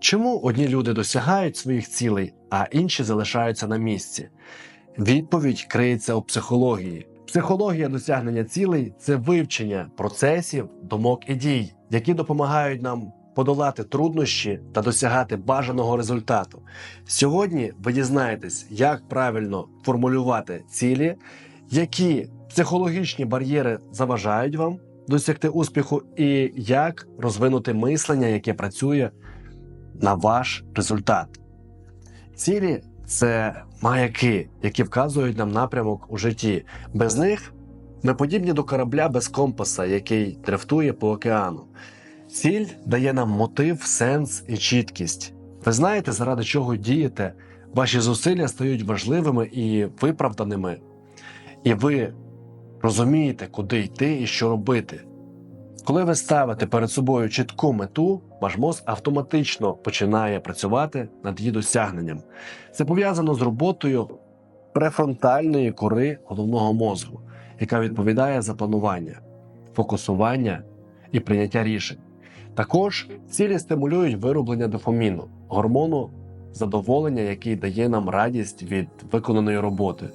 Чому одні люди досягають своїх цілей, а інші залишаються на місці? Відповідь криється у психології. Психологія досягнення цілей це вивчення процесів, думок і дій, які допомагають нам подолати труднощі та досягати бажаного результату. Сьогодні ви дізнаєтесь, як правильно формулювати цілі, які психологічні бар'єри заважають вам досягти успіху, і як розвинути мислення, яке працює на ваш результат. Цілі це маяки, які вказують нам напрямок у житті. Без них ми подібні до корабля без компаса, який дрифтує по океану. Ціль дає нам мотив, сенс і чіткість. Ви знаєте, заради чого дієте, ваші зусилля стають важливими і виправданими, і ви розумієте, куди йти і що робити. Коли ви ставите перед собою чітку мету, ваш мозк автоматично починає працювати над її досягненням. Це пов'язано з роботою префронтальної кори головного мозку, яка відповідає за планування, фокусування і прийняття рішень. Також цілі стимулюють вироблення дофаміну, гормону задоволення, який дає нам радість від виконаної роботи.